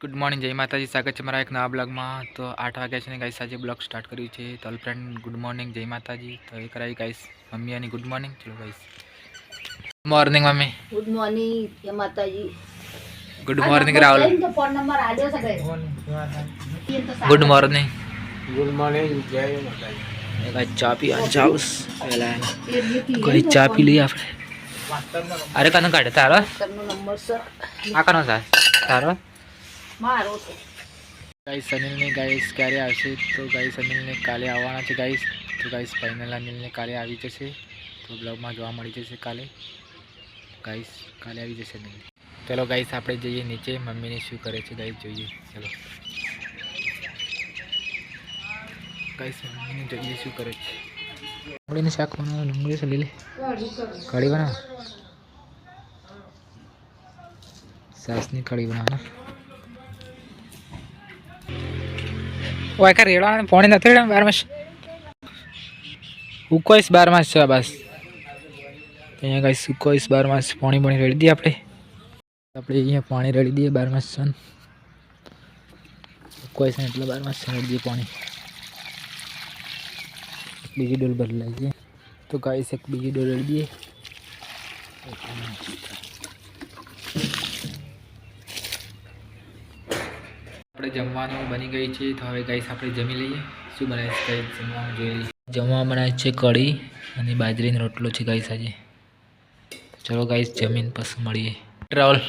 Good morning જય માતાજી. સ્વાગત છે મારા એક નવા બ્લોગમાં. તો આઠ વાગ્યા છે ને ગાઈસ આજે બ્લોગ સ્ટાર્ટ કર્યું છે. તો ફ્રેન્ડ ગુડ મોર્નિંગ જય માતાજી. તો એ કરાવી ગાઈસ મમ્મી અને ગુડ મોર્નિંગ ચલો guys morning mummy. Good morning જય માતાજી. Good morning Rahul. Good morning good morning જય માતાજી. ગાઈસ ચા પીવા જાઉસ પહેલા કોઈ ચા પી લઈએ આપણે. અરે કનો કાઢે તારો. નંબર સર આ કનો સાહેબ તારો? મારો છે ગાઈસ અનિલને ગાઈસ ક્યારે આવશે? તો ગાઈસ અનિલને કાલે આવવાના છે ગાઈસ તો ગાઈસ ફાઇનલ અનિલને કાલે આવી જશે. તો બ્લોગમાં જોવા મળી જશે કાલે. ગાઈસ કાલે આવી જશે અનિલ ચલો ગાઈસ આપણે જઈએ નીચે. મમ્મીને શું કરે છે ગાઈસ જોઈએ. ચલો. ગાઈસ મમ્મીને જોઈએ શું કરે છે. ડુંગળીને શાક બનાવો, ડુંગળી છે લીલી? કઢી બનાવો. સાસની કઢી બનાવો. ઓય રેડવાનું પોણી નથી રેડવાનું બારમાં બાર માસ છે બસ. અહીંયા કઈ સુકોઈસ બાર માસ પાણી પાણી રેડી દઈએ આપણે. આપણે અહીંયા પાણી રેડી દઈએ બાર માસ છે ઉકોઈસ એટલે બારમાં રેડી દઈએ પાણી. બીજી ડોલ બદલાઈ છે તો ગાઈસ, એક બીજી ડોલ રેડી દઈએ. આપણે જમવાનું બની ગઈ છે તો હવે ગાઈસ આપણે જમી લઈએ. શું બનાવે છે ગાઈસ જમવાનું જોઈ લઈએ. જમવા બનાવે છે કઢી અને બાજરીનો રોટલો છે ગાઈસ આજે. ચલો ગાઈસ જમીન પછી મળીએ. રાહુલ.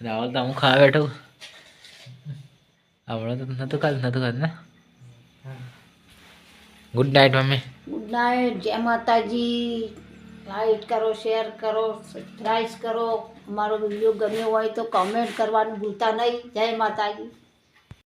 રાહુલ તો હું ખાવા બેઠો આવડે તો નતું ખાધું નતું ખાધું ને? Good night mummy. Good night જય માતાજી. લાઈક કરો શેર કરો સબસ્ક્રાઈબ કરો. અમારો વીડિયો ગમ્યો હોય તો કમેન્ટ કરવાનું ભૂલતા નહીં. જય માતાજી.